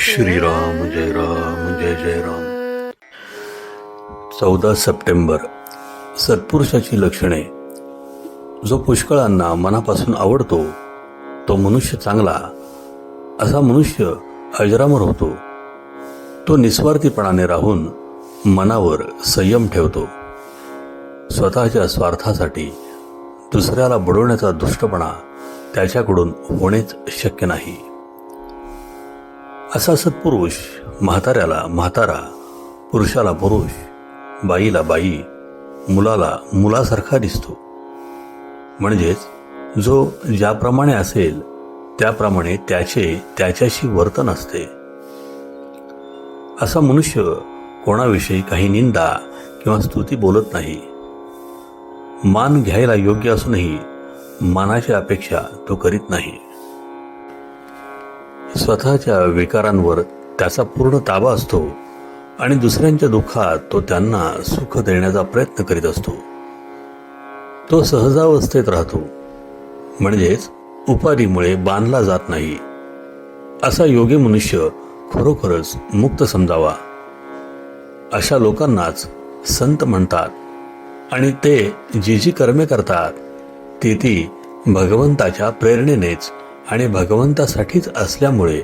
श्रीराम जय राम जय जय राम। चौदा सप्टेंबर सत्पुरुषाची लक्षणे। जो पुष्कळांना मनापासून आवडतो तो मनुष्य चांगला असा मनुष्य अजरामर होतो। तो निस्वार्थीपणाने राहून मनावर संयम ठेवतो। स्वतःच्या स्वार्थासाठी दुसऱ्याला बुडवण्याचा दुष्टपणा त्याच्याकडून होणेच शक्य नाही. असा सत्पुरुष म्हाताऱ्याला म्हातारा पुरुषाला पुरुष बाईला बाई मुलाला मुलासारखा दिसतो. म्हणजेच जो ज्याप्रमाणे असेल त्याप्रमाणे त्याचे त्याच्याशी वर्तन असते. असा मनुष्य कोणाविषयी काही निंदा किंवा स्तुती बोलत नाही. मान घ्यायला योग्य असूनही मानाची अपेक्षा तो करीत नाही. स्वतःच्या विकारांवर त्याचा पूर्ण ताबा असतो आणि दुसऱ्यांच्या दुःखात तो त्यांना सुख देण्याचा प्रयत्न करीत असतो. तो सहजावस्थेत राहतो. म्हणजेच उपाधीमुळे बांधला जात नाही. असा योगी मनुष्य खरोखरच मुक्त समजावा. अशा लोकांनाच संत म्हणतात. आणि ते जी जी कर्मे करतात ती ती भगवंताच्या प्रेरणेनेच आणि भगवंतासाठीच असल्यामुळे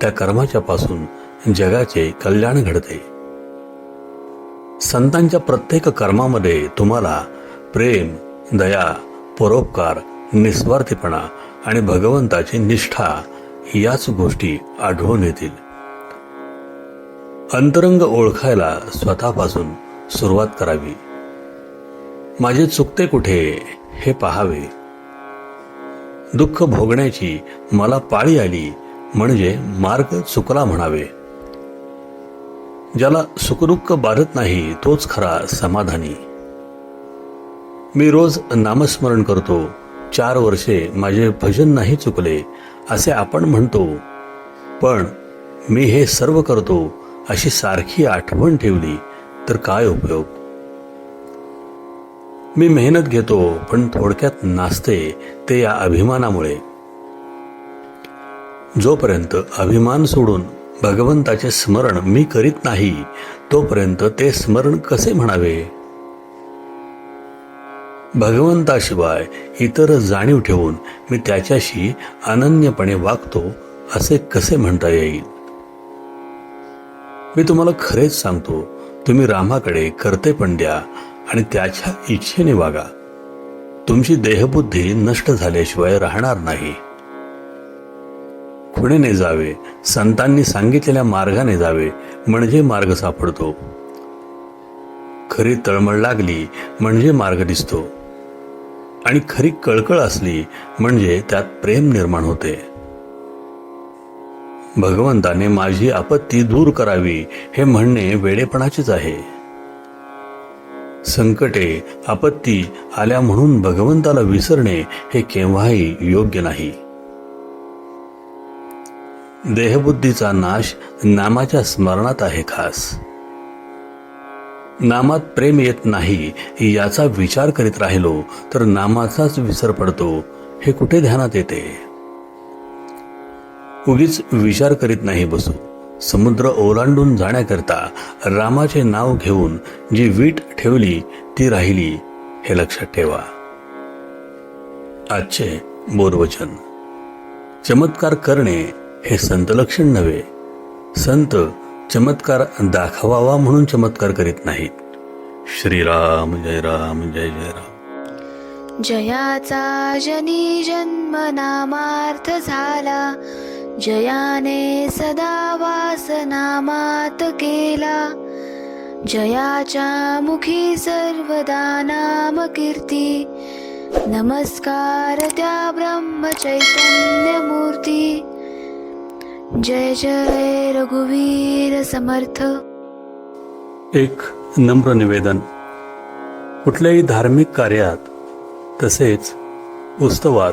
त्या कर्माच्या पासून जगाचे कल्याण घडते. संतांच्या प्रत्येक कर्मामध्ये तुम्हाला प्रेम दया परोपकार निस्वार्थीपणा आणि भगवंताची निष्ठा याच गोष्टी आढळून येतील. अंतरंग ओळखायला स्वतःपासून सुरुवात करावी. माझे चुकते कुठे हे पहावे. दुःख भोगण्याची मला पाळी आली म्हणजे मार्ग चुकला म्हणावे. ज्याला सुखदुःख बाधत नाही तोच खरा समाधानी. मी रोज नामस्मरण करतो चार वर्षे माझे भजन नाही चुकले असे आपण म्हणतो. पण मी हे सर्व करतो अशी सारखी आठवण ठेवली तर काय उपयोग? मी मेहनत घेतो पण थोडक्यात नाचते ते या अभिमानामुळे. जोपर्यंत अभिमान सोडून भगवंताचे स्मरण मी करीत नाही तोपर्यंत ते स्मरण कसे म्हणावे? भगवंताशिवाय इतर जाणीव ठेवून मी त्याच्याशी अनन्यपणे वागतो असे कसे म्हणता येईल? मी तुम्हाला खरेच सांगतो तुम्ही रामाकडे करते पण द्या आणि त्याच्या इच्छेने वागा. तुमची देहबुद्धी नष्ट झाल्याशिवाय राहणार नाही. खुणेने जावे. संतांनी सांगितलेल्या मार्गाने जावे म्हणजे मार्ग सापडतो. खरी तळमळ लागली म्हणजे मार्ग दिसतो. आणि खरी कळकळ असली म्हणजे त्यात प्रेम निर्माण होते. भगवंताने माझी आपत्ती दूर करावी हे म्हणणे वेडेपणाचेच आहे. संकटे आपत्ती आल्या म्हणून भगवंताला विसरणे हे केव्हाही योग्य नाही. देहबुद्धीचा नाश नामाच्या स्मरणात आहे खास. नामात प्रेम येत नाही याचा विचार करीत राहिलो तर नामाचाच विसर पडतो हे कुठे ध्यानात येते? उगीच विचार करीत नाही बसू. समुद्र ओलांडून जाण्याकरता रामाचे नाव घेऊन जी वीट ठेवली ती राहिली हे लक्षात ठेवा. आजचे बोरवचन. चमत्कार करणे हे संत लक्षण नव्हे. संत चमत्कार दाखवावा म्हणून चमत्कार करीत नाहीत. श्रीराम जय राम जय जय राम. जयाचा जनी जन्म नामार्थ झाला. जयाने सदा वास नामात केला. जयाच्या मुखी सर्वदा नाम कीर्ती. नमस्कार त्या ब्रह्म चैतन्य मूर्ती. जय जय रघुवीर समर्थ. एक नम्र निवेदन. कुठल्याही धार्मिक कार्यात तसेच उत्सवात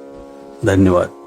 धन्यवाद.